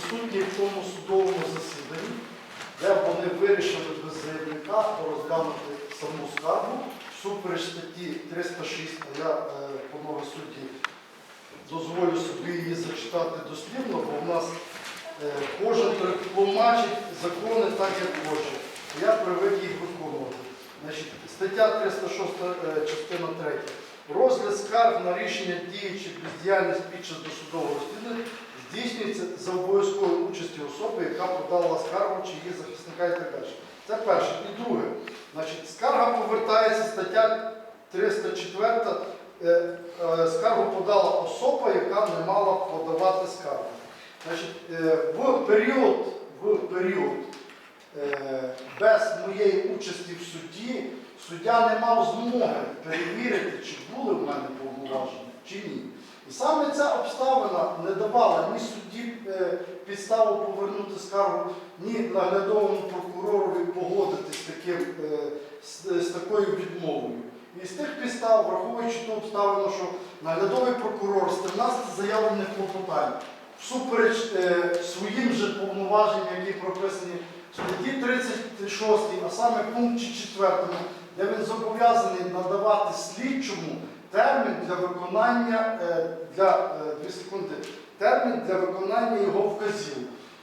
присутні в тому судовому засіданні, де вони вирішили без заявника розглянути саму скаргу всупереч статті 306, а я, е, панове судді, дозволю собі її зачитати дослівно, бо в нас е, кожен тлумачить закони так, як хоче. Я привик їх виконувати. Значить, стаття 306, е, частина 3. Розгляд скарг на рішення дії чи бездіяльність під час досудового розслідування здійснюється за обов'язковою участі особи, яка подала скаргу чи її захисника і так далі. Це перше. І друге, значить, скарга повертається стаття 304. е, е, Скаргу подала особа, яка не мала подавати скаргу. Значить, е, в період, в період без моєї участі в суді суддя не мав змоги перевірити, чи були в мене повноваження, чи ні. І саме ця обставина не давала ні судді е, підставу повернути скаргу, ні наглядовому прокуророві погодитись з, таким, е, з, такою відмовою. І з тих підстав, враховуючи ту обставину, що наглядовий прокурор з 13 заявлених клопотань всупереч е, своїм же повноваженням, які прописані в статті 36, а саме пункті 4, де він зобов'язаний надавати слідчому термін для виконання е, для е, дві секунди, термін для виконання його вказів.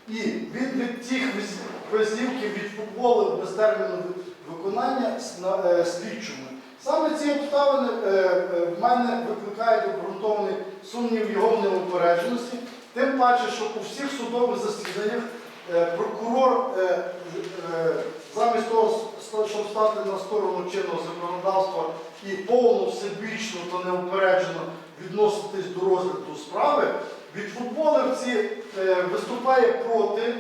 І він від віз- вказівків відфутболив без терміну виконання е, слідчому. Саме ці обставини е, е, в мене викликають обґрунтований сумнів його неупередженості. Тим паче, що у всіх судових засіданнях е, прокурор е, е, замість того, щоб стати на сторону чинного законодавства і повно, всебічно та неупереджено відноситись до розгляду справи, відфутболив ці е, виступає проти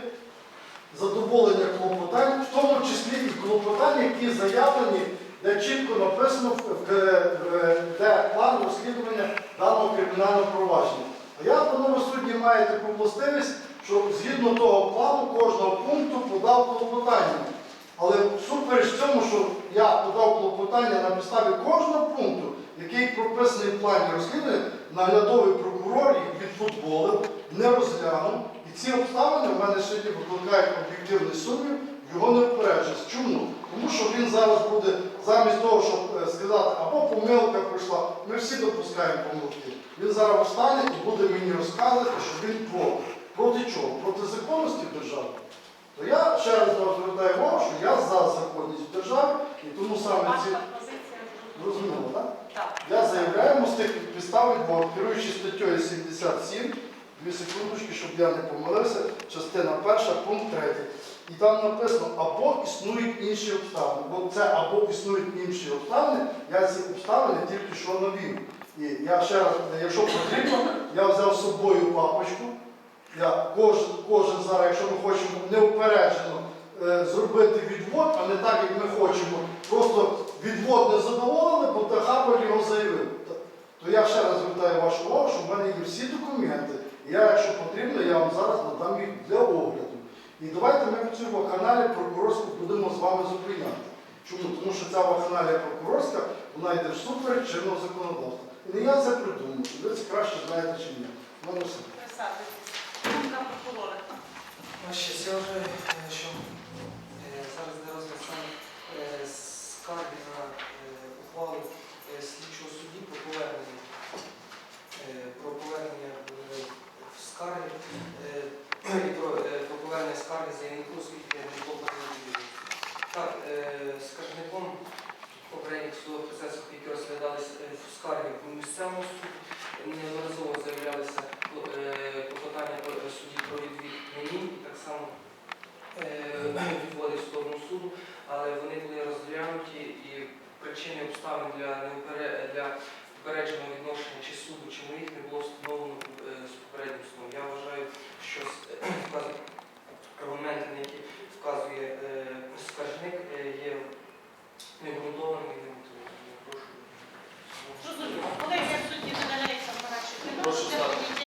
задоволення клопотань, в тому числі і клопотань, які заявлені, де чітко написано, де план розслідування даного кримінального провадження. А я, панове судді, маю таку властивість, що згідно того плану кожного пункту подав клопотання. Але всупереч цьому, що я подав клопотання на підставі кожного пункту, який прописаний в плані розслідування, наглядовий прокурор їх відфутболив, не розглянув. І ці обставини в мене сьогодні викликають об'єктивний сумнів його неупередженість. Чому? Тому що він зараз буде, замість того, щоб е, сказати, або помилка прийшла, ми всі допускаємо помилки. Він зараз встане і буде мені розказувати, що він проти. Проти чого? Проти законності держави. То я ще раз вам звертаю увагу, що я за законність в державі, і тому саме ці. Зрозуміло, так? так. Я заявляю з тих підстав, бо керуючи статтею 77, дві секундочки, щоб я не помилився, частина перша, пункт третій. І там написано, або існують інші обставини. Бо це або існують інші обставини, я ці обставини тільки що навів. І я ще раз, якщо потрібно, я взяв з собою папочку. Кожен, кожен зараз, якщо ми хочемо неупереджено е, зробити відвод, а не так, як ми хочемо, просто відвод не задоволили, бо Хабар його заявив. То, я ще раз звертаю вашу увагу, що в мене є всі документи. І я, якщо потрібно, я вам зараз надам їх для огляду. І давайте ми в цій вакханалії прокурорську будемо з вами зупиняти. Чому? Тому що ця вакханалія прокурорська, вона йде всупереч чинного законодавства. І не я це придумав. Ви це краще знаєте, чи ні. В мене все. Прокурора. Ще я е, що е, зараз де розгляд е, скарги на ухвалу слідчого судді про повернення про повернення в скарги і про, про повернення скарги заявнику, оскільки не було. Так, скаржником попередніх судових процесах, які розглядалися е, в скарги по місцевому суду, неодноразово заявлялися е, клопотання про судді про відвід мені, і так само е, відводи в сторону суду, але вони були розглянуті і причини обставин для для попередженого відношення чи